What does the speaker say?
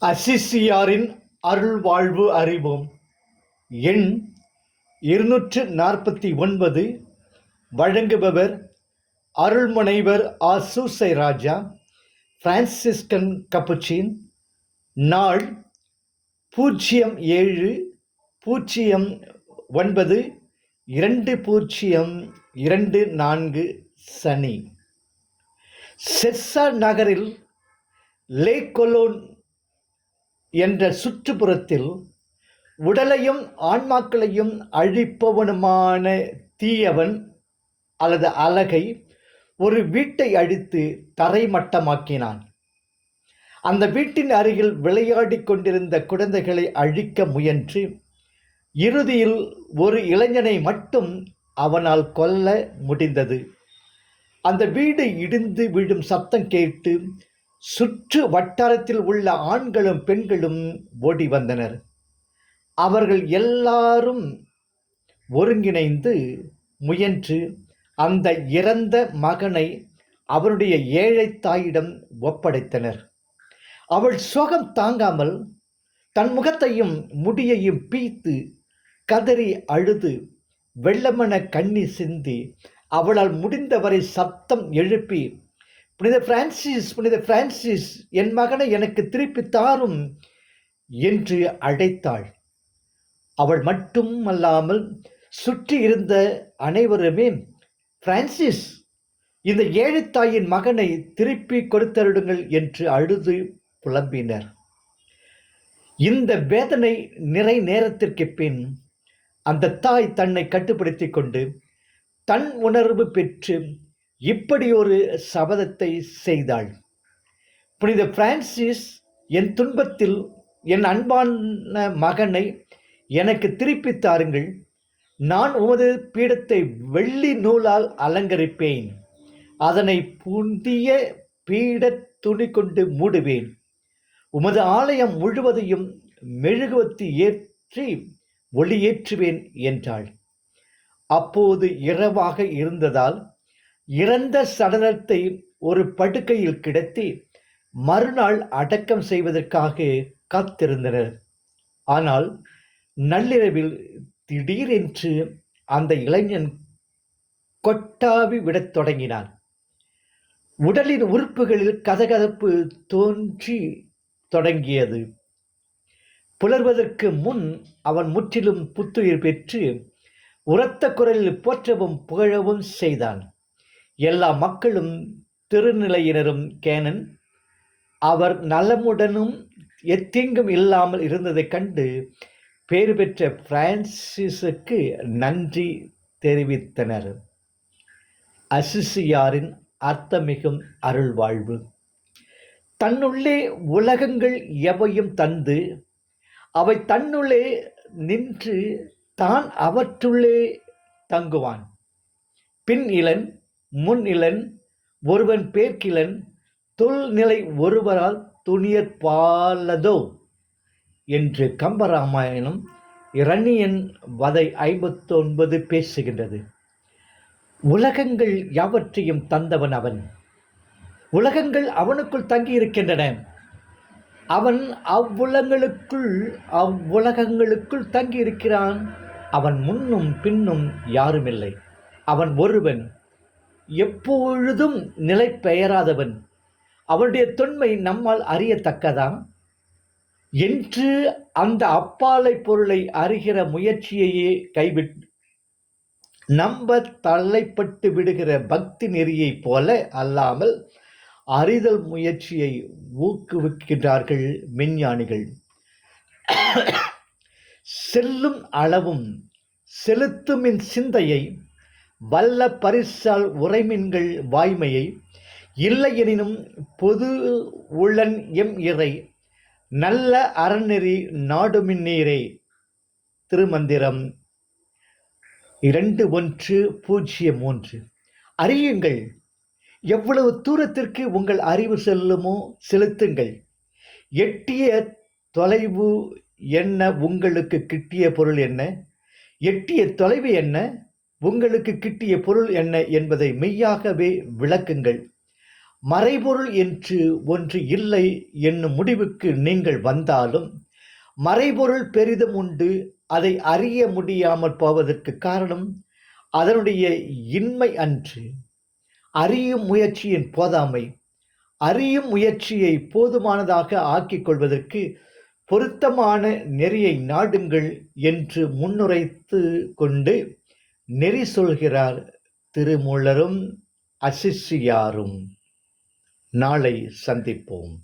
அசிசியாரின் அருள் வாழ்வு அறிவோம். எண் இருநூற்று நாற்பத்தி ஒன்பது வழங்குபவர் அருள்முனைவர் ஆசூசை ராஜா பிரான்சிஸ்கன் கப்புச்சின் நாள் பூஜ்ஜியம் ஏழு பூஜ்ஜியம் ஒன்பது இரண்டு பூஜ்ஜியம் இரண்டு நான்கு சனி. செஸ்ஸா நகரில் லே கொலோன் என்ற சுற்றுப்புறத்தில் உடலையும் ஆன்மாக்களையும் அழிப்பவனுமான தீயவன் அல்லது அழகை ஒரு வீட்டை அடித்து தரைமட்டமாக்கினான். அந்த வீட்டின் அருகில் விளையாடிக் கொண்டிருந்த குழந்தைகளை அழிக்க முயன்று இறுதியில் ஒரு இளைஞனை மட்டும் அவனால் கொல்ல முடிந்தது. அந்த வீடு இடிந்து விழும் சத்தம் கேட்டு சுற்று வட்டாரத்தில் உள்ள ஆண்களும் பெண்களும் ஓடி வந்தனர். அவர்கள் எல்லாரும் ஒருங்கிணைந்து முயன்று அந்த இறந்த மகனை அவருடைய ஏழை தாயிடம் ஒப்படைத்தனர். அவள் சோகம் தாங்காமல் தன் முகத்தையும் முடியையும் பீத்து கதறி அழுது வெள்ளமென கண்ணி சிந்தி அவளால் முடிந்தவரை சத்தம் எழுப்பி புனித பிரான்சிஸ் புனித பிரான்சிஸ் என் மகனை எனக்கு திருப்பி தாரும் என்று அழைத்தாள். அவள் மட்டும் அல்லாமல் சுற்றி இருந்த அனைவருமே பிரான்சிஸ் இந்த ஏழைத்தாயின் தாயின் மகனை திருப்பி கொடுத்தருடுங்கள் என்று அழுது புலம்பினர். இந்த வேதனை நிறை நேரத்திற்கு பின் அந்த தாய் தன்னை கட்டுப்படுத்தி கொண்டு தன் உணர்வு பெற்று இப்படி ஒரு சபதத்தை செய்தாள். புனித பிரான்சிஸ் என் துன்பத்தில் என் அன்பான மகனை எனக்கு திருப்பி தாருங்கள். நான் உமது பீடத்தை வெள்ளி நூலால் அலங்கரிப்பேன். அதனை புதிய பீட துணி கொண்டு மூடுவேன். உமது ஆலயம் முழுவதையும் மெழுகுவத்தி ஏற்றி ஒளியேற்றுவேன் என்றாள். அப்போது இரவாக இருந்ததால் இறந்த சடலத்தை ஒரு படுக்கையில் கிடத்தி மறுநாள் அடக்கம் செய்வதற்காக காத்திருந்தனர். ஆனால் நள்ளிரவில் திடீரென்று அந்த இளைஞன் கொட்டாவி விடத் தொடங்கினான். உடலின் உறுப்புகளில் கதகதப்பு தோன்றி தொடங்கியது. புலர்வதற்கு முன் அவன் முற்றிலும் புத்துயிர் பெற்று உரத்த குரலில் போற்றவும் புகழவும் செய்தான். எல்லா மக்களும் திருநிலையினரும் கேனன் அவர் நலமுடனும் எத்தீங்கும் இல்லாமல் இருந்ததைக் கண்டு பேறு பெற்ற பிரான்சிஸுக்கு நன்றி தெரிவித்தனர். அசிசியாரின் அர்த்தமிகும் அருள்வாழ்வு. தன்னுள்ளே உலகங்கள் எவையும் தந்து அவை தன்னுள்ளே நின்று தான் அவற்றுள்ளே தங்குவான். பின் இளன் முன் இளன் ஒருவன் பேர்க்கிலன் தொல்நிலை ஒருவரால் துணியற்பாலதோ என்று கம்பராமாயணம் இரணியன் வதை ஐம்பத்தொன்பது பேசுகின்றது. உலகங்கள் யாவற்றையும் தந்தவன் அவன். உலகங்கள் அவனுக்குள் தங்கியிருக்கின்றன. அவன் அவ்வுலங்களுக்குள் அவ்வுலகங்களுக்குள் தங்கியிருக்கிறான். அவன் முன்னும் பின்னும் யாருமில்லை. அவன் ஒருவன் எப்பொழுதும் நிலை பெயராதவன். அவனுடைய தொன்மை நம்மால் அறியத்தக்கதா என்று அந்த அப்பாலை பொருளை அறிகிற முயற்சியையே கைவிட்டு நம்ப தலைப்பட்டு விடுகிற பக்தி நெறியைப் போல அல்லாமல் அறிதல் முயற்சியை ஊக்குவிக்கின்றார்கள் விஞ்ஞானிகள். செல்லும் அளவும் செலுத்துமின் சிந்தையை வல்ல பரிசால் உறைமின்கள் வாய்மையை இல்லையெனினும் பொது உளன் எம் இறை நல்ல அறநெறி நாடுமின்னீரே திருமந்திரம் இரண்டு ஒன்று பூஜ்ஜியம் மூன்று அறியுங்கள் எவ்வளவு தூரத்திற்கு உங்கள் அறிவு செல்லுமோ செலுத்துங்கள். எட்டிய தொலைவு என்ன உங்களுக்கு கிட்டிய பொருள் என்ன? எட்டிய தொலைவு என்ன? உங்களுக்கு கிட்டிய பொருள் என்ன என்பதை மெய்யாகவே விளக்குங்கள். மறைபொருள் என்று ஒன்று இல்லை என்னும் முடிவுக்கு நீங்கள் வந்தாலும் மறைபொருள் பெரிதும் உண்டு அதை அறிய முடியாமல் போவதற்கு காரணம் அதனுடைய இன்மை அன்று. அறியும் முயற்சியின் போதாமை. அறியும் முயற்சியை போதுமானதாக ஆக்கிக் கொள்வதற்கு பொருத்தமான நெறியை நாடுங்கள் என்று முன்னுரைத்து கொண்டு நெறி சொல்கிறார் திருமூலரும் அசிஷியாரும். நாளை சந்திப்போம்.